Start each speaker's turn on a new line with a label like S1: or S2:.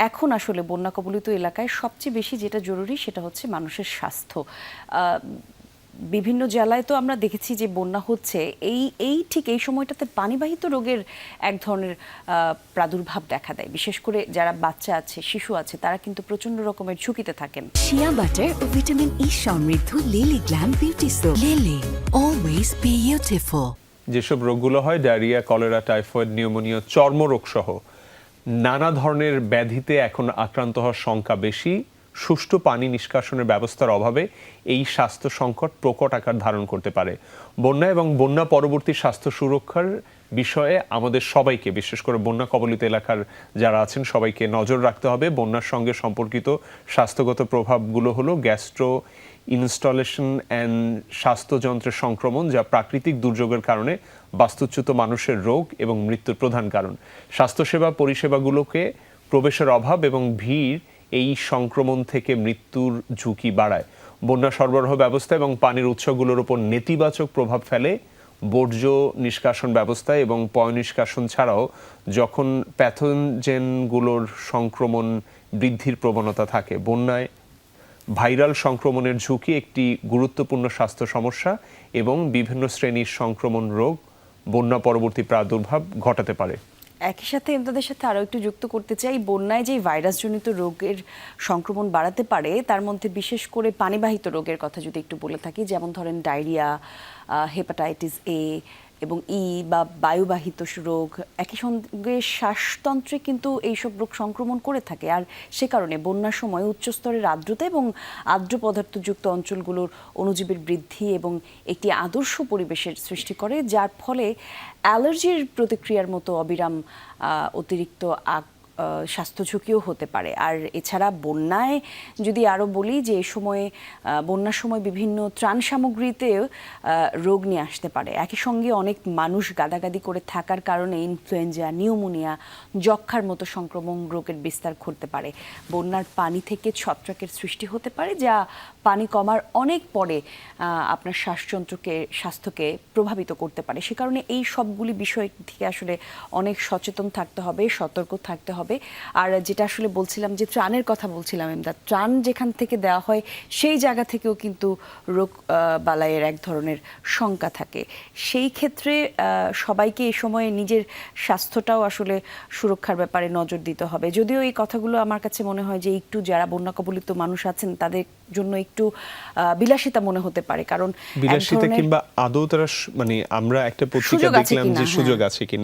S1: এখন আসলে বন্যা কবলিত এলাকায় সবচেয়ে বেশি যেটা জরুরি সেটা হচ্ছে মানুষের স্বাস্থ্য। আহ, বিভিন্ন জেলায় তো আমরা দেখেছি যে বন্যা হচ্ছে। এই এই ঠিক এই সময়টাতে পানিবাহিত রোগের এক ধরনের আহ, প্রাদুর্ভাব দেখা দেয়। বিশেষ করে যারা বাচ্চা আছে শিশু আছে তারা কিন্তু প্রচণ্ড রকমের ঝুঁকিতে থাকেন।
S2: শিয়া বাটার ও ভিটামিন ই সমৃদ্ধ Lily glam beauty soap Lily always beautiful
S3: যেসব রোগগুলো হয় ডায়রিয়া কলেরা টাইফয়েড নিউমোনিয়া চর্মরোগ সহ নানা ধরনের ব্যাধিতে এখন আক্রান্ত হওয়ার সংখ্যা বেশি। সুষ্ঠু পানি নিষ্কাশনের ব্যবস্থার অভাবে এই স্বাস্থ্য সংকট প্রকট আকার ধারণ করতে পারে। বন্যা এবং বন্যা পরবর্তী স্বাস্থ্য সুরক্ষার বিষয়ে আমাদের সবাইকে, বিশেষ করে বন্যা কবলিত এলাকার যারা আছেন, সবাইকে নজর রাখতে হবে। বন্যার সঙ্গে সম্পর্কিত স্বাস্থ্যগত প্রভাবগুলো হলো গ্যাস্ট্রো ইনস্টলেশন অ্যান্ড স্বাস্থ্যযন্ত্রের সংক্রমণ, যা প্রাকৃতিক দুর্যোগের কারণে বাস্তুচ্যুত মানুষের রোগ এবং মৃত্যুর প্রধান কারণ। স্বাস্থ্যসেবা পরিষেবাগুলোকে প্রবেশের অভাব এবং ভিড় এই সংক্রমণ থেকে মৃত্যুর ঝুঁকি বাড়ায়। বন্যা সরবরাহ ব্যবস্থা এবং পানির উৎসগুলোর উপর নেতিবাচক প্রভাব ফেলে বর্জ্য নিষ্কাশন ব্যবস্থা এবং পয় নিষ্কাশন ছাড়াও যখন প্যাথোজেনগুলোর সংক্রমণ বৃদ্ধির প্রবণতা থাকে, বন্যায় ভাইরাল সংক্রমণের ঝুঁকি একটি গুরুত্বপূর্ণ স্বাস্থ্য সমস্যা এবং বিভিন্ন শ্রেণির সংক্রমণ রোগ, বন্যা পরবর্তী প্রাদুর্ভাব ঘটাতে পারে।
S1: একই সাথে তাদের সাথে আরও একটু যুক্ত করতে চাই, বন্যায় যে ভাইরাসজনিত রোগের সংক্রমণ বাড়াতে পারে, তার মধ্যে বিশেষ করে পানিবাহিত রোগের কথা যদি একটু বলে থাকি, যেমন ধরেন ডায়রিয়া হেপাটাইটিস এ এবং ই বা বায়ুবাহিত রোগ একই সঙ্গে শ্বাসতন্ত্রে কিন্তু এইসব রোগ সংক্রমণ করে থাকে। আর সে কারণে বন্যার সময় উচ্চস্তরের আর্দ্রতা এবং আর্দ্র পদার্থযুক্ত অঞ্চলগুলোর অণুজীবের বৃদ্ধি এবং একটি আদর্শ পরিবেশের সৃষ্টি করে, যার ফলে অ্যালার্জির প্রতিক্রিয়ার মতো অবিরাম অতিরিক্ত আগ স্বাস্থ্য ঝুঁকিও হতে পারে। আর এছাড়া বন্যায় যদি আরও বলি যে এই সময়ে বন্যার সময় বিভিন্ন ত্রাণ সামগ্রীতেও রোগ নিয়ে আসতে পারে। একই সঙ্গে অনেক মানুষ গাদাগাদি করে থাকার কারণে ইনফ্লুয়েঞ্জা, নিউমোনিয়া যক্ষার মতো সংক্রমণ রোগের বিস্তার ঘটতে পারে। বন্যার পানি থেকে ছত্রাকের সৃষ্টি হতে পারে, যা পানি কমার অনেক পরে আপনার শ্বাসযন্ত্রকে, স্বাস্থ্যকে প্রভাবিত করতে পারে। সে কারণে এই সবগুলি বিষয় থেকে আসলে অনেক সচেতন থাকতে হবে, সতর্ক থাকতে হবে। আর যেটা আসলে বলছিলাম যে ত্রাণের কথা বলছিলাম এমদাদ ত্রাণ যেখান থেকে দেওয়া হয় সেই জায়গা থেকেও কিন্তু রোগ আহ, বালাইয়ের এক ধরনের শঙ্কা থাকে। সেই ক্ষেত্রে সবাইকে এই সময়ে নিজের স্বাস্থ্যটাও আসলে সুরক্ষার ব্যাপারে নজর দিতে হবে। যদিও এই কথাগুলো আমার কাছে মনে হয় যে একটু যারা বন্যা কবলিত মানুষ আছেন তাদের জন্য একটু আহ, বিলাসিতা মনে হতে পারে। কারণ
S3: বিলাসিতা কিংবা আদৌ তারা মানে আমরা একটা পত্রিকা দেখলাম যে
S1: হ্যাঁ।
S3: সুযোগ আছে কিনা।